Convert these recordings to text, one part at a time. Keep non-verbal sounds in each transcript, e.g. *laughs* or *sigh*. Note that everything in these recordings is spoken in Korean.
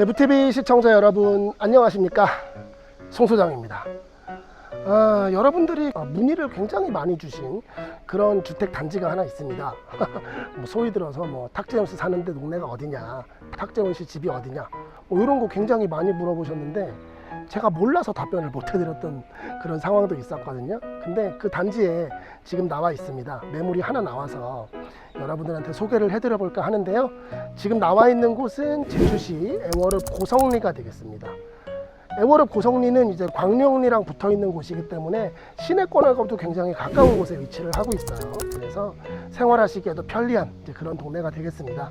제부TV 시청자 여러분 안녕하십니까? 송소장입니다. 아, 여러분들이 문의를 굉장히 많이 주신 그런 주택 단지가 하나 있습니다. *laughs* 뭐 소위 들어서 뭐 탁재훈 씨 사는데 동네가 어디냐 탁재훈 씨 집이 어디냐 뭐 이런 거 굉장히 많이 물어보셨는데 제가 몰라서 답변을 못 해드렸던 그런 상황도 있었거든요 근데 그 단지에 지금 나와 있습니다 매물이 하나 나와서 여러분들한테 소개를 해드려 볼까 하는데요 지금 나와 있는 곳은 제주시 애월읍 고성리가 되겠습니다. 애월읍 고성리는 이제 광룡리랑 붙어 있는 곳이기 때문에 시내권하고도 굉장히 가까운 곳에 위치를 하고 있어요. 그래서 생활하시기에도 편리한 그런 동네가 되겠습니다.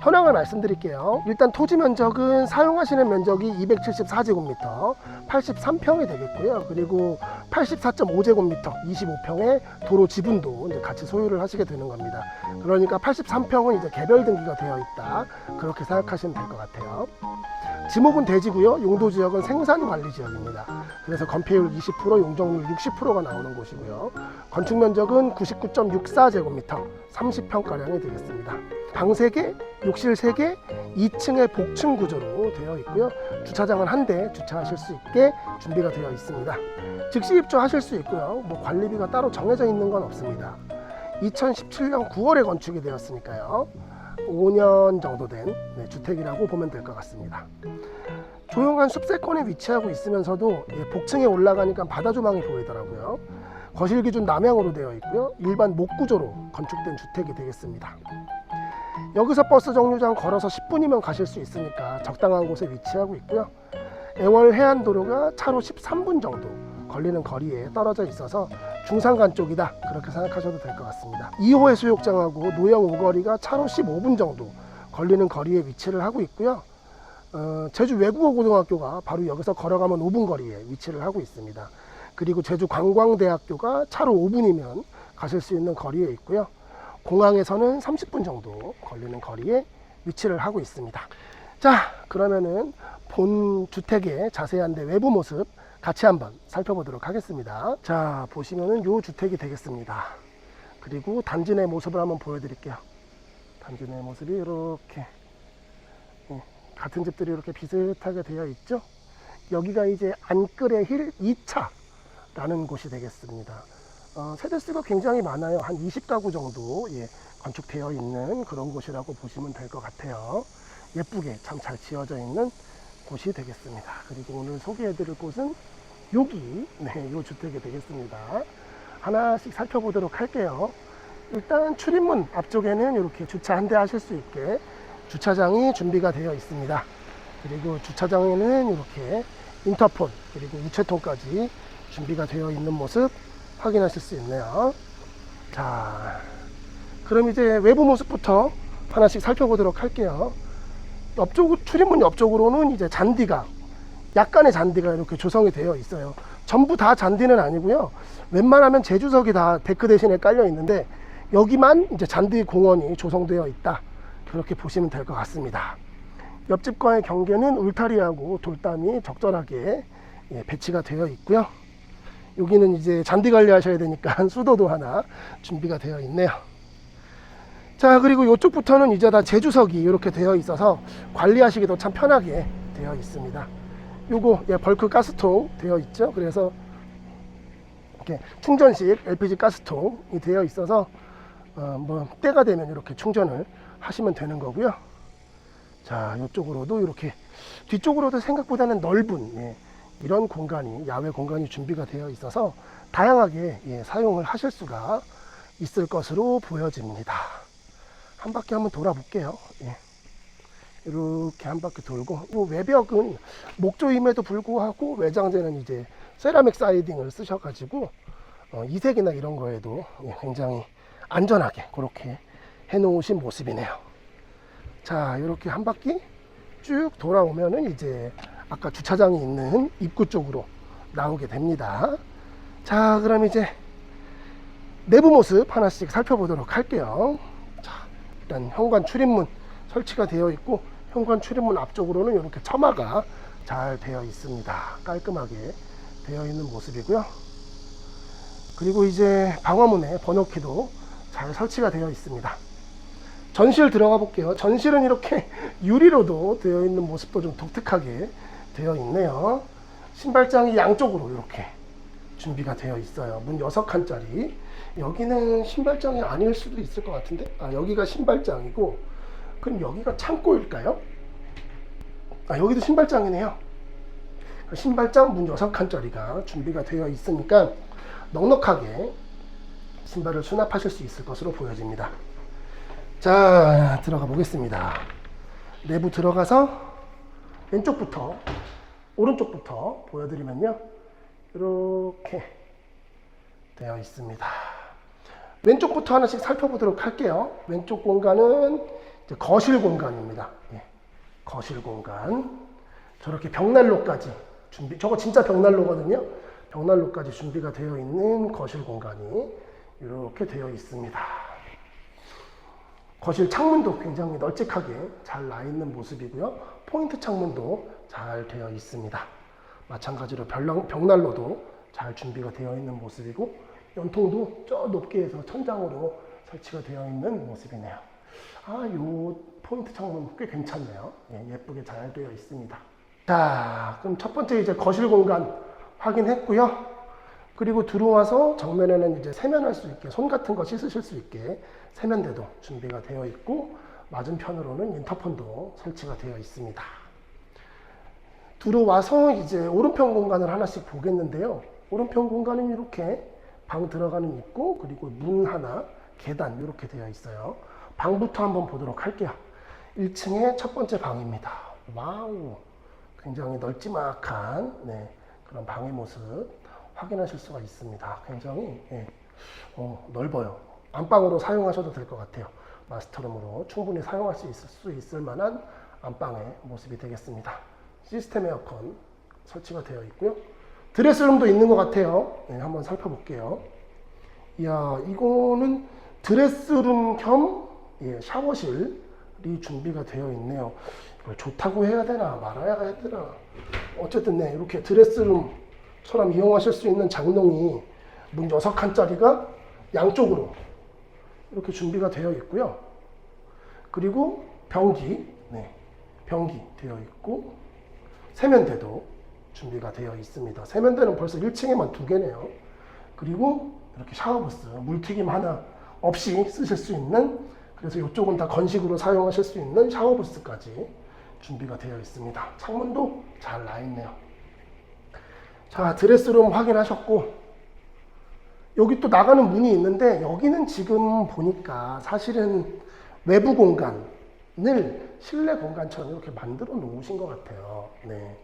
현황을 말씀드릴게요. 일단 토지 면적은 사용하시는 면적이 274제곱미터, 83평이 되겠고요. 그리고 84.5제곱미터, 25평의 도로 지분도 이제 같이 소유를 하시게 되는 겁니다. 그러니까 83평은 이제 개별 등기가 되어 있다. 그렇게 생각하시면 될 것 같아요. 지목은 대지고요. 용도 지역은 생산 관리 지역입니다. 그래서 건폐율 20%, 용적률 60%가 나오는 곳이고요. 건축 면적은 99.64제곱미터, 30평가량이 되겠습니다. 방 3개, 욕실 3개, 2층의 복층 구조로 되어 있고요. 주차장은 한 대 주차하실 수 있게 준비가 되어 있습니다. 즉시 입주하실 수 있고요. 뭐 관리비가 따로 정해져 있는 건 없습니다. 2017년 9월에 건축이 되었으니까요. 5년 정도 된 네, 주택이라고 보면 될 것 같습니다. 조용한 숲세권에 위치하고 있으면서도 예, 복층에 올라가니까 바다 조망이 보이더라고요. 거실 기준 남향으로 되어 있고요. 일반 목구조로 건축된 주택이 되겠습니다. 여기서 버스 정류장 걸어서 10분이면 가실 수 있으니까 적당한 곳에 위치하고 있고요. 애월 해안도로가 차로 13분 정도 걸리는 거리에 떨어져 있어서 중산간 쪽이다 그렇게 생각하셔도 될 것 같습니다. 2호 해수욕장하고 노영 우거리가 차로 15분 정도 걸리는 거리에 위치를 하고 있고요. 어, 제주 외국어 고등학교가 바로 여기서 걸어가면 5분 거리에 위치를 하고 있습니다. 그리고 제주 관광대학교가 차로 5분이면 가실 수 있는 거리에 있고요. 공항에서는 30분 정도 걸리는 거리에 위치를 하고 있습니다. 자, 그러면은 본 주택의 자세한 데 외부 모습 같이 한번 살펴보도록 하겠습니다. 자, 보시면은 요 주택이 되겠습니다. 그리고 단지 내 모습을 한번 보여드릴게요. 단지 내 모습이 이렇게 예, 같은 집들이 이렇게 비슷하게 되어 있죠. 여기가 이제 안끌의 힐 2차라는 곳이 되겠습니다. 어, 세대수가 굉장히 많아요. 한 20가구 정도 예, 건축되어 있는 그런 곳이라고 보시면 될 것 같아요. 예쁘게 참 잘 지어져 있는 곳이 되겠습니다. 그리고 오늘 소개해드릴 곳은 여기, 네, 요 주택이 되겠습니다. 하나씩 살펴보도록 할게요. 일단 출입문 앞쪽에는 이렇게 주차 한 대 하실 수 있게 주차장이 준비가 되어 있습니다. 그리고 주차장에는 이렇게 인터폰 그리고 우체통까지 준비가 되어 있는 모습 확인하실 수 있네요. 자, 그럼 이제 외부 모습부터 하나씩 살펴보도록 할게요. 옆쪽 출입문 옆쪽으로는 이제 잔디가 약간의 잔디가 이렇게 조성이 되어 있어요. 전부 다 잔디는 아니고요. 웬만하면 제주석이 다 데크 대신에 깔려 있는데 여기만 이제 잔디 공원이 조성되어 있다. 그렇게 보시면 될 것 같습니다. 옆집과의 경계는 울타리하고 돌담이 적절하게 예, 배치가 되어 있고요. 여기는 이제 잔디 관리하셔야 되니까 *laughs* 수도도 하나 준비가 되어 있네요. 자 그리고 이쪽부터는 이제 다 제주석이 이렇게 되어 있어서 관리하시기도 참 편하게 되어 있습니다. 요거 예, 벌크 가스통 되어 있죠. 그래서 이렇게 충전식 LPG 가스통이 되어 있어서 어, 뭐 때가 되면 이렇게 충전을 하시면 되는 거고요. 자 이쪽으로도 이렇게 뒤쪽으로도 생각보다는 넓은 예, 이런 공간이 야외 공간이 준비가 되어 있어서 다양하게 예, 사용을 하실 수가 있을 것으로 보여집니다. 한 바퀴 한번 돌아볼게요. 예. 이렇게 한 바퀴 돌고 이 외벽은 목조임에도 불구하고 외장재는 이제 세라믹 사이딩을 쓰셔가지고 어, 이색이나 이런 거에도 예, 굉장히 안전하게 그렇게 해놓으신 모습이네요. 자 이렇게 한 바퀴 쭉 돌아오면은 이제 아까 주차장이 있는 입구 쪽으로 나오게 됩니다. 자 그럼 이제 내부 모습 하나씩 살펴보도록 할게요. 자, 일단 현관 출입문 설치가 되어 있고 현관 출입문 앞쪽으로는 이렇게 처마가 잘 되어 있습니다. 깔끔하게 되어 있는 모습이고요. 그리고 이제 방화문에 번호키도 잘 설치가 되어 있습니다. 전실 들어가 볼게요. 전실은 이렇게 *laughs* 유리로도 되어 있는 모습도 좀 독특하게 되어 있네요. 신발장이 양쪽으로 이렇게 준비가 되어 있어요. 문 6칸짜리. 여기는 신발장이 아닐 수도 있을 것 같은데? 아, 여기가 신발장이고, 그럼 여기가 창고일까요? 아, 여기도 신발장이네요. 신발장 문 6칸짜리가 준비가 되어 있으니까 넉넉하게 신발을 수납하실 수 있을 것으로 보여집니다. 자, 들어가 보겠습니다. 내부 들어가서 왼쪽부터, 오른쪽부터 보여드리면요. 이렇게 되어 있습니다. 왼쪽부터 하나씩 살펴보도록 할게요. 왼쪽 공간은 거실 공간입니다. 예, 거실 공간. 저렇게 벽난로까지 준비, 저거 진짜 벽난로거든요. 벽난로까지 준비가 되어 있는 거실 공간이 이렇게 되어 있습니다. 거실 창문도 굉장히 널찍하게 잘 나 있는 모습이고요. 포인트 창문도 잘 되어 있습니다. 마찬가지로 벽난, 벽난로도 잘 준비가 되어 있는 모습이고 연통도 저 높게 해서 천장으로 설치가 되어 있는 모습이네요. 아, 요 포인트 창문 꽤 괜찮네요. 예, 예쁘게 잘 되어 있습니다. 자, 그럼 첫 번째 이제 거실 공간 확인했고요. 그리고 들어와서 정면에는 이제 세면할 수 있게 손 같은 거 씻으실 수 있게 세면대도 준비가 되어 있고 맞은편으로는 인터폰도 설치가 되어 있습니다. 들어와서 이제 오른편 공간을 하나씩 보겠는데요. 오른편 공간은 이렇게 방 들어가는 입구 그리고 문 하나 계단 이렇게 되어 있어요. 방부터 한번 보도록 할게요. 1층의 첫 번째 방입니다. 와우, 굉장히 널찍막한 네, 그런 방의 모습 확인하실 수가 있습니다. 굉장히 예, 어, 넓어요. 안방으로 사용하셔도 될 것 같아요. 마스터룸으로 충분히 사용할 수 있을, 수 있을 만한 안방의 모습이 되겠습니다. 시스템 에어컨 설치가 되어 있고요. 드레스룸도 있는 것 같아요. 네, 한번 살펴볼게요. 이야, 이거는 드레스룸 겸 예, 샤워실이 준비가 되어 있네요. 이걸 좋다고 해야 되나 말아야 되나. 어쨌든 네, 이렇게 드레스룸 처럼 이용하실 수 있는 장롱이 문 6칸짜리가 양쪽으로 이렇게 준비가 되어 있고요. 그리고 변기, 네, 변기 되어 있고 세면대도 준비가 되어 있습니다. 세면대는 벌써 1층에만 두 개네요. 그리고 이렇게 샤워부스, 물튀김 하나 없이 쓰실 수 있는 그래서 이쪽은 다 건식으로 사용하실 수 있는 샤워부스까지 준비가 되어 있습니다. 창문도 잘 나 있네요. 자, 드레스룸 확인하셨고 여기 또 나가는 문이 있는데 여기는 지금 보니까 사실은 외부 공간을 실내 공간처럼 이렇게 만들어 놓으신 것 같아요. 네.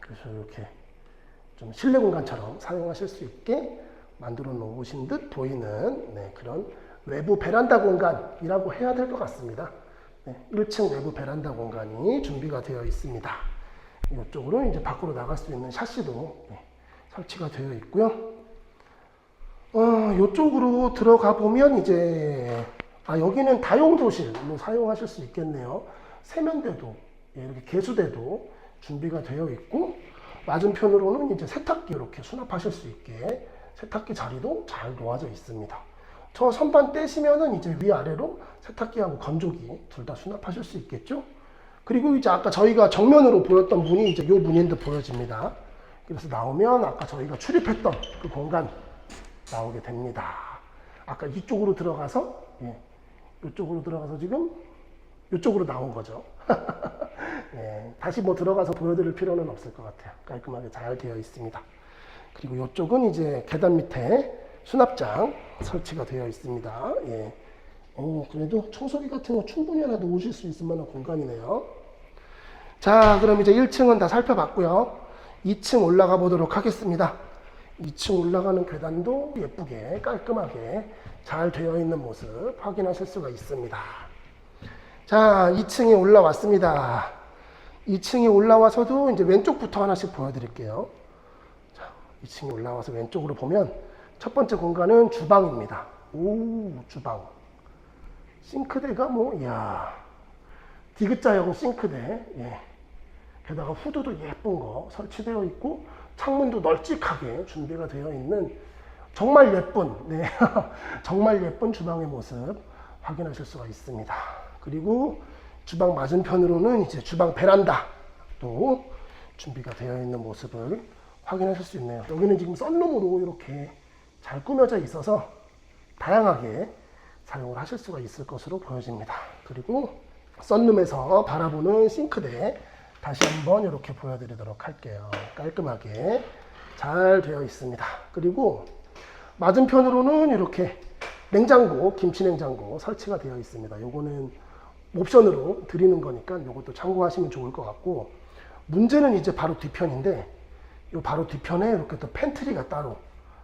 그래서 이렇게 좀 실내 공간처럼 사용하실 수 있게 만들어 놓으신 듯 보이는 네, 그런 외부 베란다 공간이라고 해야 될 것 같습니다. 네, 1층 외부 베란다 공간이 준비가 되어 있습니다. 이쪽으로 이제 밖으로 나갈 수 있는 샤시도 네, 설치가 되어 있고요. 어, 이쪽으로 들어가 보면 이제 아 여기는 다용도실로 사용하실 수 있겠네요. 세면대도 예, 이렇게 개수대도 준비가 되어 있고 맞은편으로는 이제 세탁기 이렇게 수납하실 수 있게 세탁기 자리도 잘 놓아져 있습니다. 저 선반 떼시면은 이제 위아래로 세탁기하고 건조기 둘 다 수납하실 수 있겠죠? 그리고 이제 아까 저희가 정면으로 보였던 문이 이제 요 문인데 보여집니다. 그래서 나오면 아까 저희가 출입했던 그 공간 나오게 됩니다. 아까 이쪽으로 들어가서 예, 이쪽으로 들어가서 지금 이쪽으로 나온 거죠. 네, *laughs* 다시 뭐 들어가서 보여드릴 필요는 없을 것 같아요. 깔끔하게 잘 되어 있습니다. 그리고 이쪽은 이제 계단 밑에 수납장 설치가 되어 있습니다. 예. 어, 그래도 청소기 같은 거 충분히 하나 놓으실 수 있을 만한 공간이네요. 자, 그럼 이제 1층은 다 살펴봤고요. 2층 올라가 보도록 하겠습니다. 2층 올라가는 계단도 예쁘게 깔끔하게 잘 되어 있는 모습 확인하실 수가 있습니다. 자, 2층에 올라왔습니다. 2층에 올라와서도 이제 왼쪽부터 하나씩 보여드릴게요. 자, 2층에 올라와서 왼쪽으로 보면 첫 번째 공간은 주방입니다. 오, 주방. 싱크대가 뭐, 이야. 디귿자형 싱크대. 예. 게다가 후드도 예쁜 거 설치되어 있고, 창문도 널찍하게 준비가 되어 있는 정말 예쁜, 네. *laughs* 정말 예쁜 주방의 모습 확인하실 수가 있습니다. 그리고 주방 맞은편으로는 이제 주방 베란다도 준비가 되어 있는 모습을 확인하실 수 있네요. 여기는 지금 썬룸으로 이렇게 잘 꾸며져 있어서 다양하게 사용을 하실 수가 있을 것으로 보여집니다. 그리고 썬룸에서 바라보는 싱크대 다시 한번 이렇게 보여드리도록 할게요. 깔끔하게 잘 되어 있습니다. 그리고 맞은편으로는 이렇게 냉장고, 김치 냉장고 설치가 되어 있습니다. 요거는 옵션으로 드리는 거니까 요것도 참고하시면 좋을 것 같고 문제는 이제 바로 뒤편인데 요 바로 뒤편에 이렇게 또 팬트리가 따로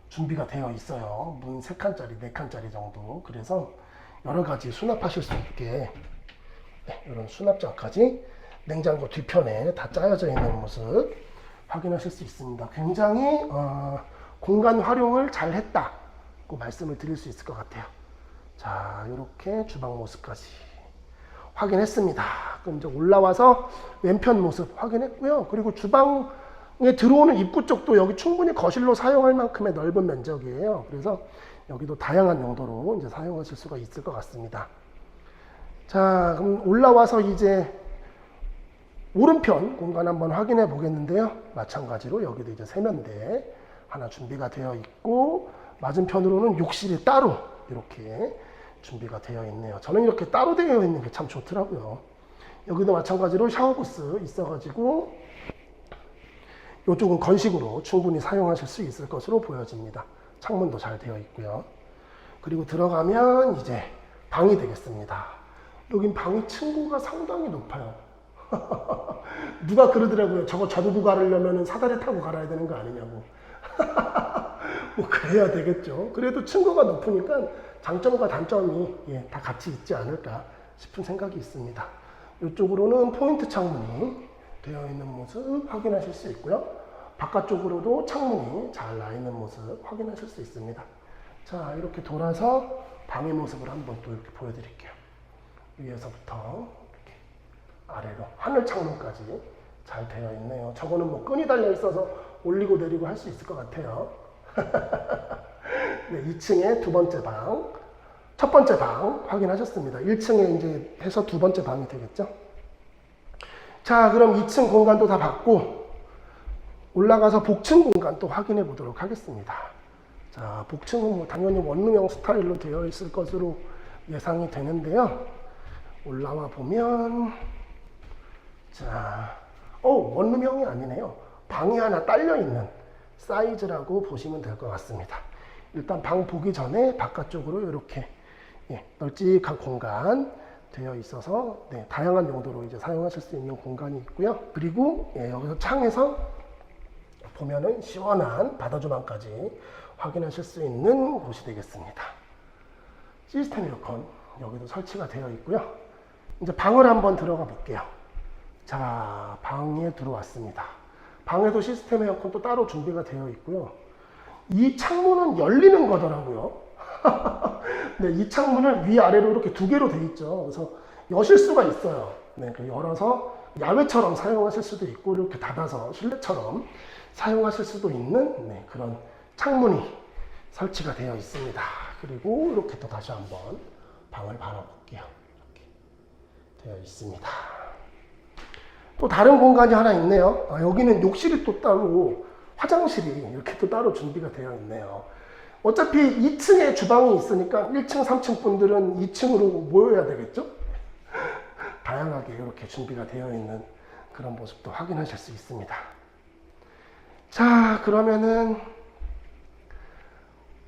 준비가 되어 있어요. 문 3칸짜리, 4칸짜리 정도. 그래서 여러 가지 수납하실 수 있게 네, 이런 수납장까지 냉장고 뒤편에 다 짜여져 있는 모습 확인하실 수 있습니다. 굉장히 어, 공간 활용을 잘 했다고 말씀을 드릴 수 있을 것 같아요. 자, 이렇게 주방 모습까지 확인했습니다. 그럼 이제 올라와서 왼편 모습 확인했고요. 그리고 주방에 들어오는 입구 쪽도 여기 충분히 거실로 사용할 만큼의 넓은 면적이에요. 그래서 여기도 다양한 용도로 이제 사용하실 수가 있을 것 같습니다. 자, 그럼 올라와서 이제 오른편 공간 한번 확인해 보겠는데요. 마찬가지로 여기도 이제 세면대 하나 준비가 되어 있고 맞은편으로는 욕실이 따로 이렇게 준비가 되어 있네요. 저는 이렇게 따로 되어 있는 게 참 좋더라고요. 여기도 마찬가지로 샤워부스 있어가지고 이쪽은 건식으로 충분히 사용하실 수 있을 것으로 보여집니다. 창문도 잘 되어 있고요. 그리고 들어가면 이제 방이 되겠습니다. 여긴 방이 층고가 상당히 높아요. *laughs* 누가 그러더라고요. 저거 저두고 가려면 사다리 타고 갈아야 되는 거 아니냐고. *laughs* 뭐 그래야 되겠죠. 그래도 층고가 높으니까 장점과 단점이 예, 다 같이 있지 않을까 싶은 생각이 있습니다. 이쪽으로는 포인트 창문이 되어 있는 모습 확인하실 수 있고요. 바깥쪽으로도 창문이 잘 나 있는 모습 확인하실 수 있습니다. 자, 이렇게 돌아서 방의 모습을 한번 또 이렇게 보여드릴게요. 위에서부터 아래로 하늘 창문까지 잘 되어 있네요. 저거는 뭐 끈이 달려 있어서 올리고 내리고 할 수 있을 것 같아요. *laughs* 네, 2층에 두 번째 방, 첫 번째 방 확인하셨습니다. 1층에 이제 해서 두 번째 방이 되겠죠. 자, 그럼 2층 공간도 다 봤고 올라가서 복층 공간 또 확인해 보도록 하겠습니다. 자, 복층은 뭐 당연히 원룸형 스타일로 되어 있을 것으로 예상이 되는데요. 올라와 보면 자, 어 원룸형이 아니네요. 방이 하나 딸려 있는 사이즈라고 보시면 될 것 같습니다. 일단 방 보기 전에 바깥쪽으로 이렇게 예, 널찍한 공간 되어 있어서 네, 다양한 용도로 이제 사용하실 수 있는 공간이 있고요. 그리고 예, 여기서 창에서 보면은 시원한 바다 조망까지 확인하실 수 있는 곳이 되겠습니다. 시스템 에어컨 여기도 설치가 되어 있고요. 이제 방을 한번 들어가 볼게요. 자, 방에 들어왔습니다. 방에도 시스템 에어컨도 따로 준비가 되어 있고요. 이 창문은 열리는 거더라고요. *laughs* 네, 이 창문을 위아래로 이렇게 두 개로 돼 있죠. 그래서 여실 수가 있어요. 네, 그 열어서 야외처럼 사용하실 수도 있고 이렇게 닫아서 실내처럼 사용하실 수도 있는 네, 그런 창문이 설치가 되어 있습니다. 그리고 이렇게 또 다시 한번 방을 바라볼게요. 이렇게 되어 있습니다. 또 다른 공간이 하나 있네요. 아, 여기는 욕실이 또 따로 화장실이 이렇게 또 따로 준비가 되어 있네요. 어차피 2층에 주방이 있으니까 1층, 3층 분들은 2층으로 모여야 되겠죠? *laughs* 다양하게 이렇게 준비가 되어 있는 그런 모습도 확인하실 수 있습니다. 자, 그러면은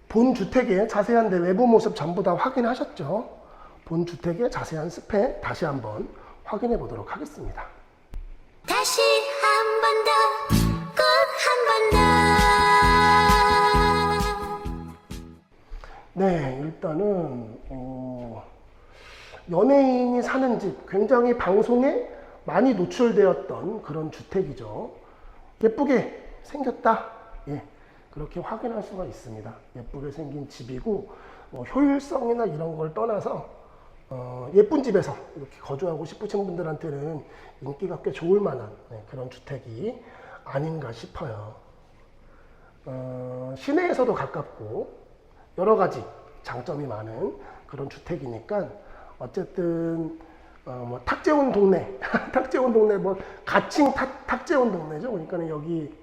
본 주택의 자세한 내 외부 모습 전부 다 확인하셨죠? 본 주택의 자세한 스펙 다시 한번 확인해 보도록 하겠습니다. 다시 한 번 더, 꼭 한 번 더. 네, 일단은 어, 연예인이 사는 집 굉장히 방송에 많이 노출되었던 그런 주택이죠. 예쁘게 생겼다. 예, 그렇게 확인할 수가 있습니다. 예쁘게 생긴 집이고 뭐 효율성이나 이런 걸 떠나서 어, 예쁜 집에서 이렇게 거주하고 싶으신 분들한테는 인기가 꽤 좋을 만한 네, 그런 주택이 아닌가 싶어요. 어, 시내에서도 가깝고 여러 가지 장점이 많은 그런 주택이니까 어쨌든 어, 뭐 탁재훈 동네, *laughs* 탁재훈 동네 뭐 가칭 탁, 탁재훈 동네죠. 그러니까 여기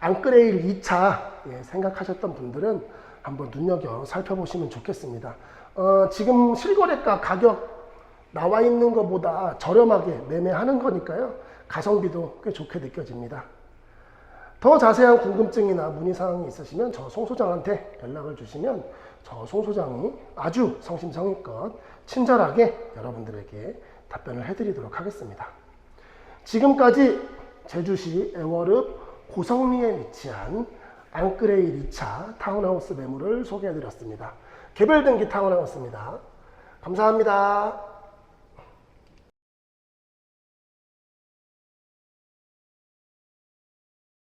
안크레일 2차 예, 생각하셨던 분들은 한번 눈여겨 살펴보시면 좋겠습니다. 어, 지금 실거래가 가격 나와 있는 것보다 저렴하게 매매하는 거니까요. 가성비도 꽤 좋게 느껴집니다. 더 자세한 궁금증이나 문의사항이 있으시면 저 송 소장한테 연락을 주시면 저 송 소장이 아주 성심성의껏 친절하게 여러분들에게 답변을 해드리도록 하겠습니다. 지금까지 제주시 애월읍 고성리에 위치한 앙크레일 2차 타운하우스 매물을 소개해드렸습니다. 개별 등기 타운하우스입니다. 감사합니다.